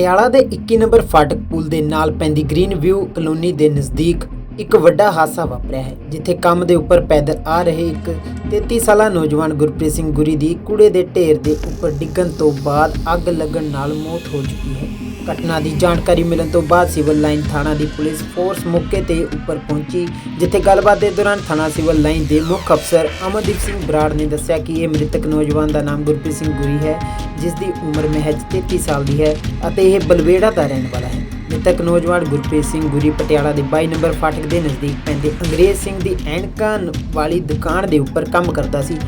ਪਟਿਆਲਾ ਦੇ 21 ਨੰਬਰ ਫਾਟਕ ਪੁਲ ਦੇ ਨਾਲ ਪੈਂਦੀ ਗ੍ਰੀਨ ਵਿਊ ਕਲੋਨੀ ਦੇ ਨਜ਼ਦੀਕ ਇੱਕ ਵੱਡਾ ਹਾਦਸਾ ਵਾਪਰਿਆ ਹੈ, ਜਿੱਥੇ ਕੰਮ ਦੇ ਉੱਪਰ ਪੈਦਲ ਆ ਰਹੇ ਇੱਕ 33 ਸਾਲਾ ਨੌਜਵਾਨ ਗੁਰਪ੍ਰੀਤ ਸਿੰਘ ਗੁਰੀ ਦੀ ਕੂੜੇ ਦੇ ਢੇਰ ਦੇ ਉੱਪਰ ਡਿੱਗਣ ਤੋਂ ਬਾਅਦ ਅੱਗ ਲੱਗਣ ਨਾਲ ਮੌਤ ਹੋ ਚੁੱਕੀ ਹੈ। ਘਟਨਾ ਦੀ ਜਾਣਕਾਰੀ ਮਿਲਣ ਤੋਂ ਬਾਅਦ ਸਿਵਲ ਲਾਈਨ ਥਾਣਾ ਦੀ ਪੁਲਿਸ ਫੋਰਸ ਮੌਕੇ ਤੇ ਉੱਪਰ ਪਹੁੰਚੀ, ਜਿੱਥੇ ਗੱਲਬਾਤ ਦੇ ਦੌਰਾਨ ਥਾਣਾ ਸਿਵਲ ਲਾਈਨ ਦੇ ਮੁੱਖ ਅਫਸਰ ਅਮਨਦੀਪ ਸਿੰਘ ਬਰਾੜ ਨੇ ਦੱਸਿਆ ਕਿ ਇਹ ਮ੍ਰਿਤਕ ਨੌਜਵਾਨ ਦਾ ਨਾਮ ਗੁਰਪ੍ਰੀਤ ਸਿੰਘ ਗੁਰੀ ਹੈ, ਜਿਸ ਦੀ ਉਮਰ ਮਹਿਜ 33 ਸਾਲ ਦੀ ਹੈ ਅਤੇ ਇਹ ਬਲਵੇੜਾ ਦਾ ਰਹਿਣ ਵਾਲਾ ਹੈ। ਮ੍ਰਿਤਕ ਨੌਜਵਾਨ ਗੁਰਪ੍ਰੀਤ ਸਿੰਘ ਗੁਰੀ ਪਟਿਆਲਾ ਦੇ 22 ਨੰਬਰ ਫਾਟਕ ਦੇ ਨਜ਼ਦੀਕ ਪੈਂਦੇ ਅੰਗਰੇਜ਼ ਸਿੰਘ ਦੀ ਐਨਕਾਂ ਵਾਲੀ ਦੁਕਾਨ ਦੇ ਉੱਪਰ ਕੰਮ ਕਰਦਾ ਸੀ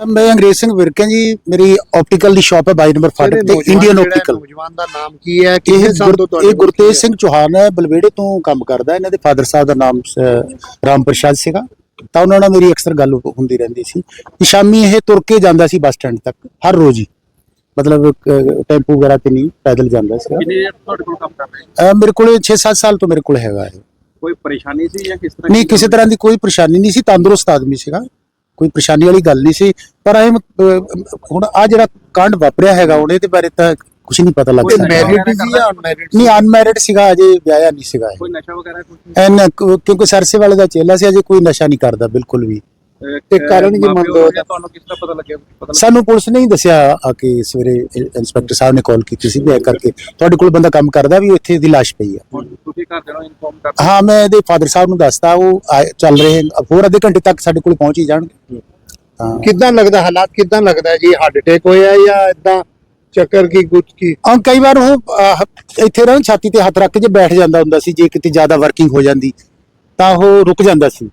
ਮੈਂ ਅੰਗਰੇਜ਼ ਸਿੰਘ ਵਿਰਕੇ ਜੀ ਮੇਰੀ ਆਪਟੀਕਲ ਦੀ ਸ਼ਾਪ ਹੈ 22 ਨੰਬਰ ਫਾਟਕ ਤੇ ਇੰਡੀਅਨ ਆਪਟੀਕਲ ਨੌਜਵਾਨ ਦਾ ਨਾਮ ਕੀ ਹੈ ਇਹ ਕਿੰਨੇ ਸਾਲ ਤੋਂ ਇਹ ਗੁਰਤੇਜ ਸਿੰਘ ਚੌਹਾਨ ਹੈ ਬਲਵੇੜੇ ਤੋਂ ਕੰਮ ਕਰਦਾ ਇਹਨਾਂ ਦੇ ਫਾਦਰ ਸਾਹਿਬ ਦਾ ਨਾਮ ਰਾਮ ਪ੍ਰਸ਼ਾਦ ਸੀਗਾ। ਤਾਂ ਉਹਨਾਂ ਨਾਲ ਮੇਰੀ ਅਕਸਰ ਗੱਲ ਹੁੰਦੀ ਰਹਿੰਦੀ ਸੀ। ਕਿ ਸ਼ਾਮੀ ਇਹ ਤੁਰ ਕੇ ਜਾਂਦਾ ਸੀ ਬੱਸ ਸਟੈਂਡ ਤੱਕ ਹਰ ਰੋਜ਼ ਹੀ। ਮਤਲਬ ਟੈਂਪੂ ਵਗੈਰਾ ਤੇ ਨਹੀਂ ਪੈਦਲ ਜਾਂਦਾ ਸੀ ਕਿੰਨੇ ਦੇਰ ਤੁਹਾਡੇ ਕੋਲ ਕੰਮ ਕਰ ਰਹੇ ਹੈ? ਮੇਰੇ ਕੋਲੇ 6-7 ਸਾਲ ਤੋਂ ਮੇਰੇ ਕੋਲ ਹੈਗਾ ਇਹ। ਕੋਈ ਪਰੇਸ਼ਾਨੀ ਸੀ ਜਾਂ ਕਿਸ ਤਰ੍ਹਾਂ ਨਹੀਂ ਕਿਸੇ ਤਰ੍ਹਾਂ ਦੀ ਕੋਈ ਪਰੇਸ਼ਾਨੀ ਨਹੀਂ ਸੀ ਤੰਦਰੁਸਤ ਆਦਮੀ ਸੀਗਾ। ਕੋਈ ਪਰੇਸ਼ਾਨੀ ਵਾਲੀ ਗੱਲ ਨਹੀਂ ਸੀ ਪਰ ਇਹ ਹੁਣ ਆ ਜਿਹੜਾ ਕਾਂਡ ਵਾਪਰਿਆ ਹੈਗਾ ਉਹਦੇ ਤੇ ਬਾਰੇ ਤਾਂ ਕੁਝ ਨਹੀਂ ਪਤਾ ਲੱਗ ਕੋਈ ਸਕਦਾ। ਮੈਰਿਡ ਸੀ ਜਾਂ ਅਨਮੈਰਿਡ ਨਹੀਂ ਅਨਮੈਰਿਡ ਸੀਗਾ ਅਜੇ ਵਿਆਹਿਆ ਨਹੀਂ ਸੀਗਾ। ਕੋਈ ਨਸ਼ਾ ਵਗੈਰਾ ਕੁਝ ਕਿਉਂਕਿ ਸਰਸੇ ਵਾਲੇ ਦਾ ਚੇਲਾ ਸੀ ਅਜੇ ਕੋਈ ਨਸ਼ਾ ਨਹੀਂ ਕਰਦਾ ਬਿਲਕੁਲ ਵੀ। ਤੇ ਕਾਰਨ ਕੀ ਮੰਨਦੇ ਹੋ? ਤੁਹਾਨੂੰ ਕਿਸ ਤਰ੍ਹਾਂ ਪਤਾ ਲੱਗਿਆ? ਪਤਾ ਸਾਨੂੰ ਪੁਲਿਸ ਨੇ ਹੀ ਦੱਸਿਆ ਆ ਕਿ ਸਵੇਰੇ ਇ- ਇੰਸਪੈਕਟਰ ਸਾਹਿਬ ਨੇ ਕਾਲ ਕੀਤੀ ਸੀ ਵੀ ਐ ਕਰਕੇ ਤੁਹਾਡੇ ਕੋਲ ਬੰਦਾ ਕੰਮ ਕਰਦਾ ਵੀ ਇੱਥੇ ਦੀ ਲਾਸ਼ ਪਈ ਆ। ਹੁਣ ਤੁਸੀਂ ਘਰ ਦੇ ਨੂੰ ਇਨਫੋਰਮ ਕਰ ਹਾਂ ਮੈਂ ਇਹਦੇ ਫਾਦਰ ਸਾਹਿਬ ਨੂੰ ਦੱਸਤਾ ਉਹ ਆਏ- ਚੱਲ ਰਹੇ ਹਨ। ਹੋਰ ਅੱਧੇ ਘੰਟੇ ਤੱਕ ਸਾਡੇ ਕੋਲ ਪਹੁੰਚ ਹੀ ਜਾਣਗੇ। ਤਾਂ ਕਿੱਦਾਂ ਲੱਗਦਾ ਹਾਲਾਤ ਕਿੱਦਾਂ ਲੱਗਦਾ ਜੀ? ਹਾਰਟ ਅਟੈਕ ਹੋਇਆ ਜਾਂ ਇਦਾਂ ਚੱਕਰ ਕੀ ਗੁੱਟ ਕੀ? ਹਾਂ ਕਈ ਵਾਰ ਉਹ ਆਹ, ਇੱਥੇ ਰਹਿ ਛਾਤੀ ਤੇ ਹੱਥ ਰੱਖ ਕੇ ਜੇ ਬੈਠ ਜਾਂਦਾ ਹੁੰਦਾ ਸੀ ਜੇ ਕਿਤੇ ਜ਼ਿਆਦਾ ਵਰਕਿੰਗ ਹੋ ਜਾਂਦੀ ਤਾਂ ਉਹ ਰੁਕ ਜਾਂਦਾ ਸੀ।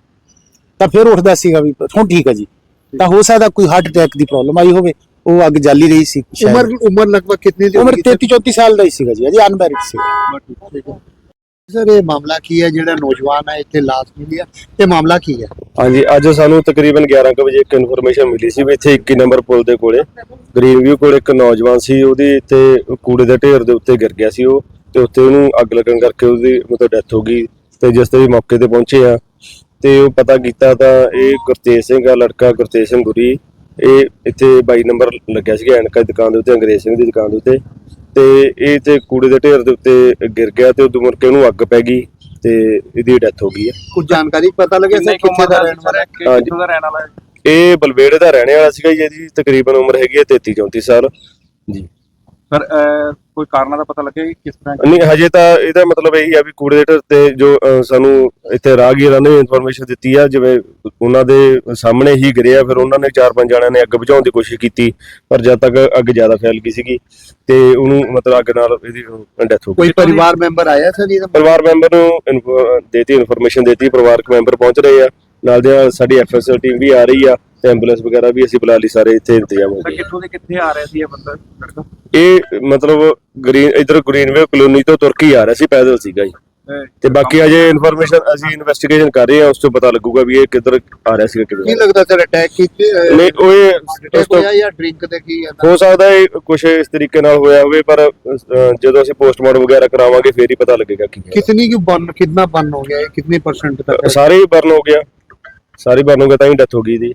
ਤਾਂ ਫਿਰ ਉੱਠਦਾ ਸੀਗਾ ਵੀ ਹੁਣ ਠੀਕ ਹੈ ਜੀ। ਤਾਂ ਹੋ ਸਕਦਾ ਕੋਈ ਹਾਰਟ ਅਟੈਕ ਦੀ ਪ੍ਰੋਬਲਮ ਆਈ ਹੋਵੇ ਉਹ ਅੱਗ ਜਾਲੀ ਰਹੀ ਸੀ। ਉਮਰ ਉਮਰ ਲਗਭਗ ਕਿੰਨੀ ਦੀ ਉਮਰ 33 34 ਸਾਲ ਦਾ ਹੀ ਸੀਗਾ ਜੀ ਅਜੇ ਅਨਮੈਰਿਡ ਸੀ ਸਰ ਇਹ ਮਾਮਲਾ ਕੀ ਹੈ? ਜਿਹੜਾ ਨੌਜਵਾਨ ਹੈ ਇੱਥੇ ਲਾਸ਼ ਮਿਲੀ ਹੈ ਇਹ ਮਾਮਲਾ ਕੀ ਹੈ? ਹਾਂਜੀ ਅੱਜ ਸਾਨੂੰ ਤਕਰੀਬਨ 11 ਕੁ ਵਜੇ ਇੱਕ ਇਨਫੋਰਮੇਸ਼ਨ ਮਿਲੀ ਸੀ ਵੀ ਇੱਥੇ 21 ਨੰਬਰ ਪੁਲ ਦੇ ਕੋਲੇ ਗ੍ਰੀਨ ਵਿਊ ਕੋਲ ਇੱਕ ਨੌਜਵਾਨ ਸੀ ਉਹਦੀ ਇੱਥੇ ਕੂੜੇ ਦੇ ਢੇਰ ਦੇ ਉੱਤੇ ਗਿਰ ਗਿਆ ਸੀ ਉਹ ਤੇ ਉੱਤੇ ਉਹਨੂੰ ਅੱਗ ਲੱਗਣ ਕਰਕੇ ਉਹਦੀ ਮਤਲਬ ਡੈਥ ਹੋ ਗਈ। ਤੇ ਜਿਸ ਤੇ ਵੀ ਮੌਕੇ ਤੇ ਪਹੁੰਚੇ ਆ ਤੇ ਉਹ ਪਤਾ ਕੀਤਾ ਤਾਂ ਇਹ ਗੁਰਤੇਜ ਸਿੰਘ ਆ ਲੜਕਾ ਗੁਰਤੇਜ ਸਿੰਘ ਗੁਰੀ ਇਹ ਇੱਥੇ 22 ਨੰਬਰ ਲੱਗਿਆ ਸੀਗਾ ਐਨਕਾ ਦੀ ਦੁਕਾਨ ਦੇ ਉੱਤੇ ਅੰਗਰੇਜ਼ ਸਿੰਘ ਦੀ ਦੁਕਾਨ ਦੇ ਉੱਤੇ। ਤੇ ਇਹ ਤੇ ਕੂੜੇ ਦੇ ਢੇਰ ਦੇ ਉੱਤੇ ਗਿਰ ਗਿਆ ਤੇ ਉਦੋਂ ਮੁੜ ਕੇ ਉਹਨੂੰ ਅੱਗ ਪੈ ਗਈ ਤੇ ਇਹਦੀ ਡੈਥ ਹੋ ਗਈ ਆ। ਕੁਝ ਜਾਣਕਾਰੀ ਪਤਾ ਲੱਗਿਆ ਸਰ ਕਿੱਥੇ ਦਾ ਰਹਿਣ ਵਾਲਾ? ਹੈ ਹਾਂਜੀ। ਦਾ ਰਹਿਣ ਵਾਲਾ ਹੈ ਇਹ ਬਲਵੇੜੇ ਦਾ ਰਹਿਣੇ ਵਾਲਾ ਸੀਗਾ ਜੀ ਇਹਦੀ ਤਕਰੀਬਨ ਉਮਰ ਹੈਗੀ ਹੈ 33 34 ਸਾਲ। ਜੀ। ਸਰ ਕੋਈ ਕਾਰਨਾਂ ਦਾ ਪਤਾ ਲੱਗਿਆ ਕਿ ਕਿਸ ਤਰ੍ਹਾਂ ਨਹੀਂ ਹਜੇ ਤਾਂ ਇਹਦਾ ਮਤਲਬ ਇਹੀ ਆ ਵੀ ਕੂੜੇ ਦੇ ਢੇਰ ਤੇ ਜੋ ਸਾਨੂੰ ਇੱਥੇ ਰਾਹਗੀਰਾਂ ਨੇ ਇਨਫੋਰਮੇਸ਼ਨ ਦਿੱਤੀ ਆ ਜਿਵੇਂ ਉਹਨਾਂ ਦੇ ਸਾਹਮਣੇ ਹੀ ਗਿਰਿਆ ਫਿਰ ਉਹਨਾਂ ਨੇ ਚਾਰ ਪੰਜ ਜਣਿਆਂ ਨੇ ਅੱਗ ਬੁਝਾਉਣ ਦੀ ਕੋਸ਼ਿਸ਼ ਕੀਤੀ ਪਰ ਜਦ ਤੱਕ ਅੱਗ ਜ਼ਿਆਦਾ ਫੈਲ ਗਈ ਸੀਗੀ ਤੇ ਉਹਨੂੰ ਮਤਲਬ ਅੱਗ ਨਾਲ ਇਹਦੀ ਡੈਥ ਹੋ ਗਈ। ਕੋਈ ਪਰਿਵਾਰ ਮੈਂਬਰ ਆਇਆ ਸਰ ਇਹਦਾ ਪਰਿਵਾਰ ਮੈਂਬਰ ਨੂੰ ਇਨਫੋ- ਦੇਤੀ ਇਨਫੋਰਮੇਸ਼ਨ ਦੇਤੀ ਪਰਿਵਾਰਕ ਮੈਂਬਰ ਪਹੁੰਚ ਰਹੇ ਆ। ਨਾਲ ਦੇ ਨਾਲ ਸਾਡੀ ਐਫਐਸਐਲ ਟੀਮ ਵੀ ਆ ਰਹੀ ਆ ਤੇ ਐਂਬੂਲੈਂਸ ਵਗੈਰਾ ਵੀ ਅਸੀਂ ਬੁਲਾ ਲਈ ਸਾਰੇ ਇੱਥੇ ਇੰਤਜ਼ਾਮ ਹੋ ਸਰ ਗਏ ਕਿੱਥੋਂ ਦੇ ਕਿੱਥੇ ਆ ਰਿਹਾ ਸੀ ਇਹ ਬੰਦਾ ਲੜਕਾ? ਇਹ ਮਤਲਬ ਗ੍ਰੀਨ ਇਧਰ ਗ੍ਰੀਨਵੇ ਕਲੋਨੀ ਤੋਂ ਤੁਰਕੀ ਆ ਰਿਹਾ ਸੀ ਪੈਦਲ ਸੀਗਾ ਜੀ। ਤੇ ਬਾਕੀ ਅਜੇ ਇਨਫੋਰਮੇਸ਼ਨ ਅਸੀਂ ਇਨਵੈਸਟੀਗੇਸ਼ਨ ਕਰ ਰਹੇ ਹਾਂ ਉਸ ਤੋਂ ਪਤਾ ਲੱਗੂਗਾ ਵੀ ਇਹ ਕਿੱਧਰ ਆ ਰਿਹਾ ਸੀਗਾ ਕਿੱਧਰ ਕੀ ਲੱਗਦਾ ਤੇਰਾ ਅਟੈਕ ਕੀਤੀ ਨਹੀਂ ਉਹ ਇਹ ਉਸ ਤੋਂ ਜਾਂ ਡਰਿੰਕ ਤੇ ਕੀ ਹੋ ਸਕਦਾ ਇਹ ਕੁਝ ਇਸ ਤਰੀਕੇ ਨਾਲ ਹੋਇਆ ਹੋਵੇ ਪਰ ਜਦੋਂ ਅਸੀਂ ਪੋਸਟਮਾਰਟਮ ਵਗੈਰਾ ਕਰਾਵਾਂਗੇ ਫੇਰ ਹੀ ਪਤਾ ਲੱਗੇਗਾ ਕੀ ਕਿਤਨੀ ਕਿ ਬਰਨ ਕਿੰਨਾ ਬਰਨ ਹੋ ਗਿਆ ਇਹ? ਕਿੰਨੇ ਪਰਸੈਂਟ ਤੱਕ? ਸਾਰੇ ਹੀ ਬਰਨ ਹੋ ਗਿਆ। ਸਾਰੀ ਬਰਨ ਹੋ ਗਿਆ ਤਾਂ ਹੀ ਡੈਥ ਹੋ ਗਈ ਦੀ